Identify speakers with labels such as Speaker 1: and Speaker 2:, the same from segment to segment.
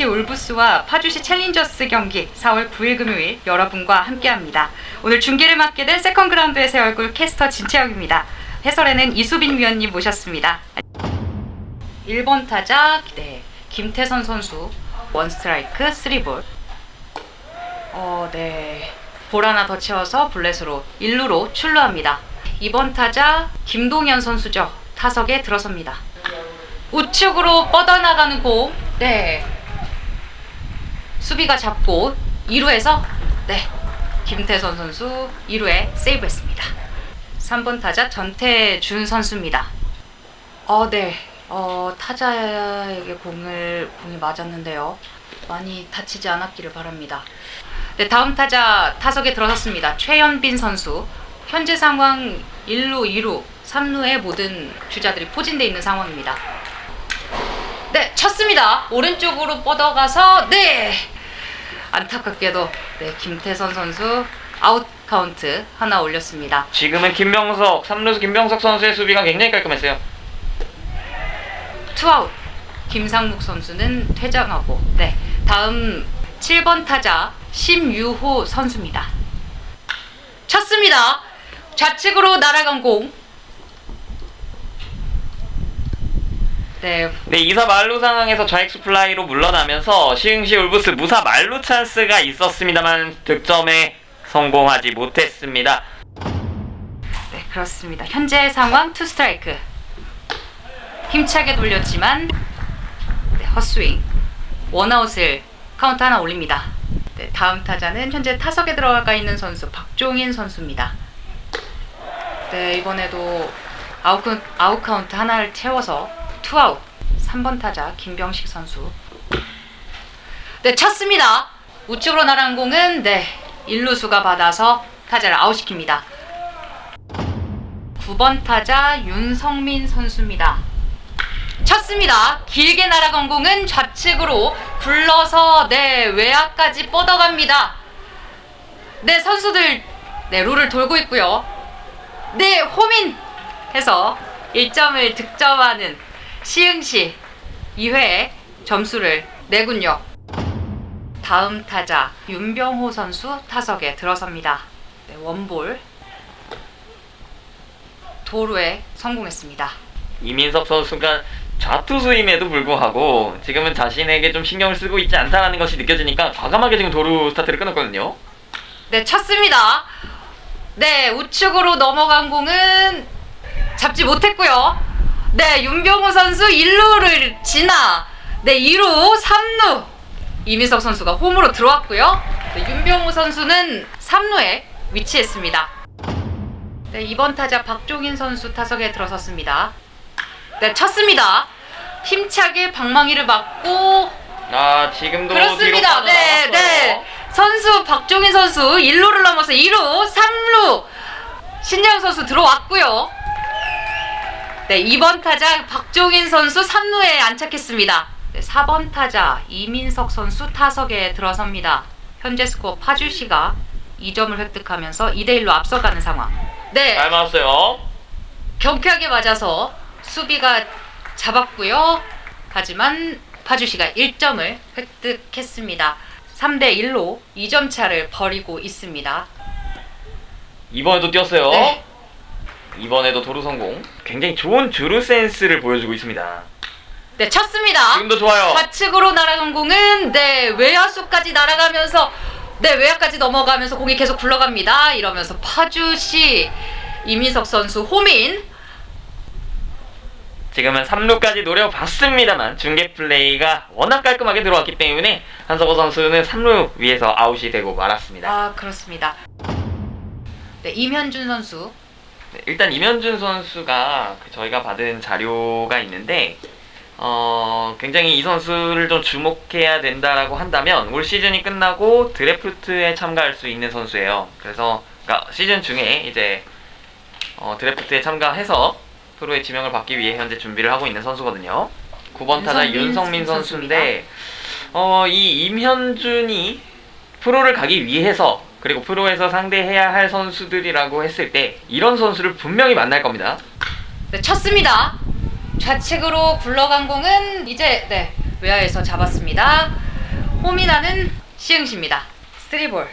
Speaker 1: 시흥시 울부스와 파주시 챌린저스 경기 4월 9일 금요일 여러분과 함께합니다. 오늘 중계를 맡게 된 세컨그라운드의 새 얼굴 캐스터 진채영입니다. 해설에는 이수빈 위원님 모셨습니다. 1번 타자 네, 김태선 선수 원 스트라이크 3볼 어, 네. 볼 하나 더 채워서 블렛으로 1루로 출루합니다. 2번 타자 김동현 선수죠. 타석에 들어섭니다. 우측으로 뻗어나가는 공. 네. 수비가 잡고 2루에서 네. 김태선 선수 2루에 세이브했습니다. 3번 타자 전태준 선수입니다. 어, 네. 어, 타자에게 공을 공이 맞았는데요. 많이 다치지 않았기를 바랍니다. 네, 다음 타자 타석에 들어섰습니다. 최현빈 선수. 현재 상황 1루, 2루, 3루의 모든 주자들이 포진돼 있는 상황입니다. 네, 쳤습니다. 오른쪽으로 뻗어가서 네. 안타깝게도 네, 김태선 선수 아웃 카운트 하나 올렸습니다.
Speaker 2: 지금은 김명석, 3루수 김명석 선수의 수비가 굉장히 깔끔했어요.
Speaker 1: 투아웃. 김상묵 선수는 퇴장하고 네. 다음 7번 타자 심유호 선수입니다. 쳤습니다. 좌측으로 날아간 공. 네,
Speaker 2: 네, 2사 말루 상황에서 좌익수 플라이로 물러나면서 시흥시 울부스 무사 말루 찬스가 있었습니다만 득점에 성공하지 못했습니다.
Speaker 1: 네 그렇습니다. 현재 상황 투 스트라이크. 힘차게 돌렸지만 네, 헛스윙. 원아웃을 카운트 하나 올립니다. 네, 다음 타자는 현재 타석에 들어가 있는 선수 박종인 선수입니다. 네 이번에도 아웃, 아웃 카운트 하나를 채워서 투아웃. 3번 타자 김병식 선수. 네 쳤습니다. 우측으로 날아간 공은 네 일루수가 받아서 타자를 아웃시킵니다. 9번 타자 윤성민 선수입니다. 쳤습니다. 길게 날아간 공은 좌측으로 굴러서 네 외야까지 뻗어갑니다. 네 선수들 네 룰을 돌고 있고요. 네 호민 해서 1점을 득점하는 시흥시 2회에 점수를 내군요. 다음 타자 윤병호 선수 타석에 들어섭니다. 네, 원볼 도루에 성공했습니다.
Speaker 2: 이민석 선수가 좌투수임에도 불구하고 지금은 자신에게 좀 신경을 쓰고 있지 않다는 것이 느껴지니까 과감하게 지금 도루 스타트를 끊었거든요.
Speaker 1: 네, 쳤습니다. 네, 우측으로 넘어간 공은 잡지 못했고요. 네, 윤병호 선수 1루를 지나 네, 2루, 3루 이민석 선수가 홈으로 들어왔고요. 네, 윤병호 선수는 3루에 위치했습니다. 네, 이번 타자 박종인 선수 타석에 들어섰습니다. 네, 쳤습니다. 힘차게 방망이를 맞고
Speaker 2: 아 지금도 뒤로
Speaker 1: 그렇습니다. 네. 네. 선수 박종인 선수 1루를 넘어서 2루, 3루 신재영 선수 들어왔고요. 네, 2번 타자 박종인 선수 3루에 안착했습니다. 네, 4번 타자 이민석 선수 타석에 들어섭니다. 현재 스코어 파주시가 2점을 획득하면서 2대 1로 앞서가는 상황. 네,
Speaker 2: 잘 맞았어요.
Speaker 1: 경쾌하게 맞아서 수비가 잡았고요. 하지만 파주시가 1점을 획득했습니다. 3대 1로 2점 차를 벌이고 있습니다.
Speaker 2: 이번에도 뛰었어요.
Speaker 1: 네.
Speaker 2: 이번에도 도루 성공. 굉장히 좋은 주루 센스를 보여주고 있습니다.
Speaker 1: 네, 쳤습니다.
Speaker 2: 지금도 좋아요.
Speaker 1: 좌측으로 날아간 공은 네, 외야수까지 날아가면서 네, 외야까지 넘어가면서 공이 계속 굴러갑니다. 이러면서 파주시 이민석 선수 호민
Speaker 2: 지금은 3루까지 노려봤습니다만 중계 플레이가 워낙 깔끔하게 들어왔기 때문에 한석호 선수는 3루 위에서 아웃이 되고 말았습니다.
Speaker 1: 아, 그렇습니다. 네, 임현준 선수
Speaker 2: 네, 일단 임현준 선수가 그 저희가 받은 자료가 있는데 어, 굉장히 이 선수를 좀 주목해야 된다라고 한다면 올 시즌이 끝나고 드래프트에 참가할 수 있는 선수예요. 그래서 그러니까 시즌 중에 이제 어, 드래프트에 참가해서 프로의 지명을 받기 위해 현재 준비를 하고 있는 선수거든요. 9번 타자
Speaker 1: 윤성민.
Speaker 2: 선수인데 어, 이 임현준이 프로를 가기 위해서 그리고 프로에서 상대해야 할 선수들이라고 했을 때 이런 선수를 분명히 만날 겁니다.
Speaker 1: 네, 쳤습니다. 좌측으로 굴러간 공은 이제 네, 외야에서 잡았습니다. 홈이 나는 시흥시입니다. 3볼.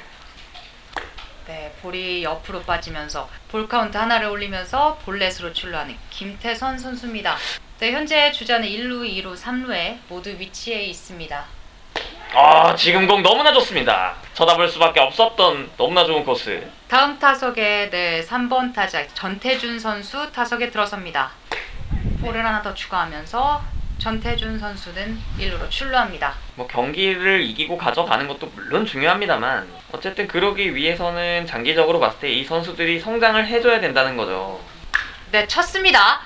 Speaker 1: 네, 볼이 옆으로 빠지면서 볼 카운트 하나를 올리면서 볼넷으로 출루하는 김태선 선수입니다. 네, 현재 주자는 1루, 2루, 3루에 모두 위치해 있습니다.
Speaker 2: 아 지금 공 너무나 좋습니다. 쳐다볼 수밖에 없었던 너무나 좋은 코스.
Speaker 1: 다음 타석에 네, 3번 타자 전태준 선수 타석에 들어섭니다. 볼을 하나 더 추가하면서 전태준 선수는 1루로 출루합니다.
Speaker 2: 뭐 경기를 이기고 가져가는 것도 물론 중요합니다만 어쨌든 그러기 위해서는 장기적으로 봤을 때 이 선수들이 성장을 해줘야 된다는 거죠.
Speaker 1: 네, 쳤습니다.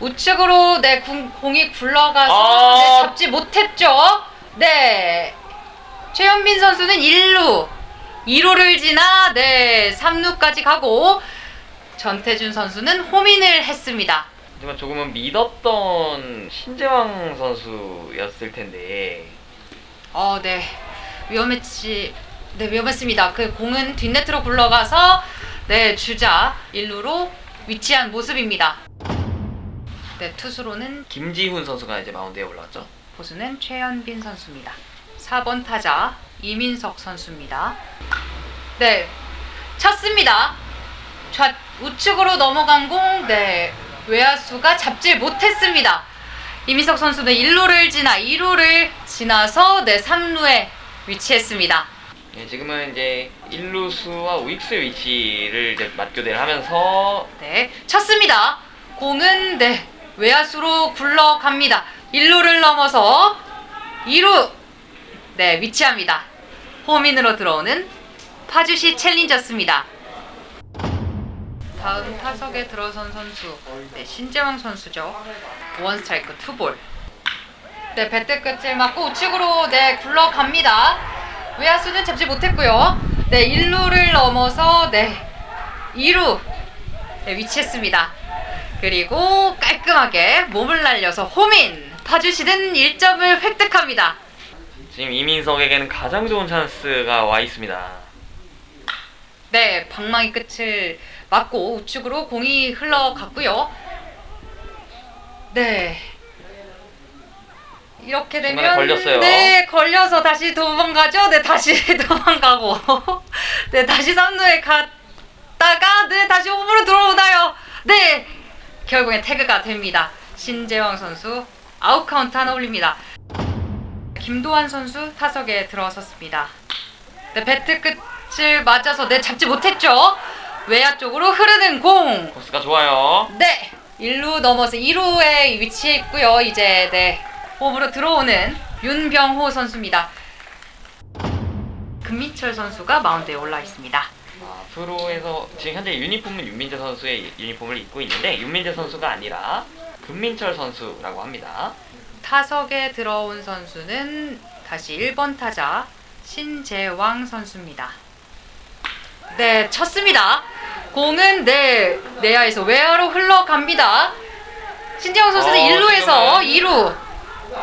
Speaker 1: 우측으로 네, 공, 공이 굴러가서
Speaker 2: 아.
Speaker 1: 네, 잡지 못했죠. 네. 최현빈 선수는 1루, 2루를 지나 네, 3루까지 가고 전태준 선수는 홈인을 했습니다.
Speaker 2: 하지만 조금은 믿었던 신재왕 선수였을 텐데
Speaker 1: 어, 네. 위험했지. 네, 위험했습니다. 그 공은 뒷네트로 굴러가서 네, 주자 1루로 위치한 모습입니다. 네, 투수로는
Speaker 2: 김지훈 선수가 이제 마운드에 올라왔죠.
Speaker 1: 보수는 최현빈 선수입니다. 4번 타자 이민석 선수입니다. 네, 쳤습니다. 좌 우측으로 넘어간 공, 네 외야수가 잡질 못했습니다. 이민석 선수는 1루를 지나 2루를 지나서 네 3루에 위치했습니다.
Speaker 2: 네, 지금은 이제 1루수와 우익수의 위치를 이제 맞교대를 하면서
Speaker 1: 네, 쳤습니다. 공은 네 외야수로 굴러갑니다. 1루를 넘어서 2루 네 위치합니다. 홈인으로 들어오는 파주시 챌린저스입니다. 다음 타석에 들어선 선수 네 신재왕 선수죠. 원 스트라이크 투볼. 네 배트 끝을 맞고 우측으로 네 굴러갑니다. 외야수는 잡지 못했고요. 네 1루를 넘어서 네 2루 네, 위치했습니다. 그리고 깔끔하게 몸을 날려서 홈인 파주시는 1점을 획득합니다.
Speaker 2: 지금 이민석에게는 가장 좋은 찬스가 와 있습니다.
Speaker 1: 네, 방망이 끝을 맞고 우측으로 공이 흘러갔고요. 네. 이렇게 되면
Speaker 2: 중간에 걸렸어요.
Speaker 1: 네, 걸려서 다시 도망가죠. 네, 다시 도망가고. 네, 다시 3루에 갔다가 네, 다시 홈으로 들어오나요? 네. 결국엔 태그가 됩니다. 신재왕 선수 아웃 카운트 하나 올립니다. 김도환 선수 타석에 들어섰습니다. 네, 배트 끝을 맞아서 네 잡지 못했죠. 외야 쪽으로 흐르는 공.
Speaker 2: 코스가 좋아요.
Speaker 1: 네. 1루 넘어서 2루에 위치해 있고요. 이제 네. 홈으로 들어오는 윤병호 선수입니다. 금민철 선수가 마운드에 올라 있습니다.
Speaker 2: 아, 프로에서 지금 현재 유니폼은 윤민재 선수의 유니폼을 입고 있는데 윤민재 선수가 아니라 금민철 선수라고 합니다.
Speaker 1: 타석에 들어온 선수는 다시 1번 타자 신재왕 선수입니다. 네, 쳤습니다. 공은 네 내야에서 외야로 흘러갑니다. 신재왕 선수는
Speaker 2: 어,
Speaker 1: 1루에서
Speaker 2: 지금은-
Speaker 1: 2루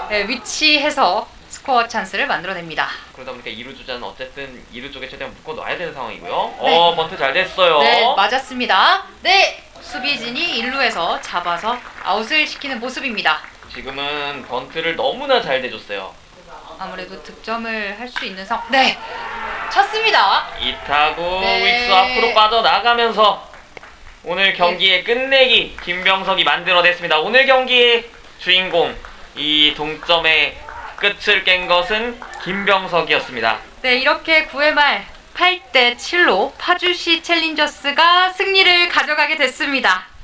Speaker 1: 네, 위치해서 스코어 찬스를 만들어냅니다.
Speaker 2: 그러다 보니까 2루 주자는 어쨌든 2루 쪽에 최대한 묶어 놔야 되는 상황이고요. 어, 번트 잘 됐어요.
Speaker 1: 네, 맞았습니다. 네, 수비진이 1루에서 잡아서 아웃을 시키는 모습입니다.
Speaker 2: 지금은 번트를 너무나 잘 대줬어요.
Speaker 1: 아무래도 득점을 할 수 있는 상황. 네, 쳤습니다.
Speaker 2: 이타구
Speaker 1: 네.
Speaker 2: 윅스 앞으로 빠져나가면서 오늘 경기의 끝내기 김병석이 만들어냈습니다. 오늘 경기의 주인공 이 동점의 끝을 깬 것은 김병석이었습니다.
Speaker 1: 네, 이렇게 9회 말 8대 7로 파주시 챌린저스가 승리를 가져가게 됐습니다.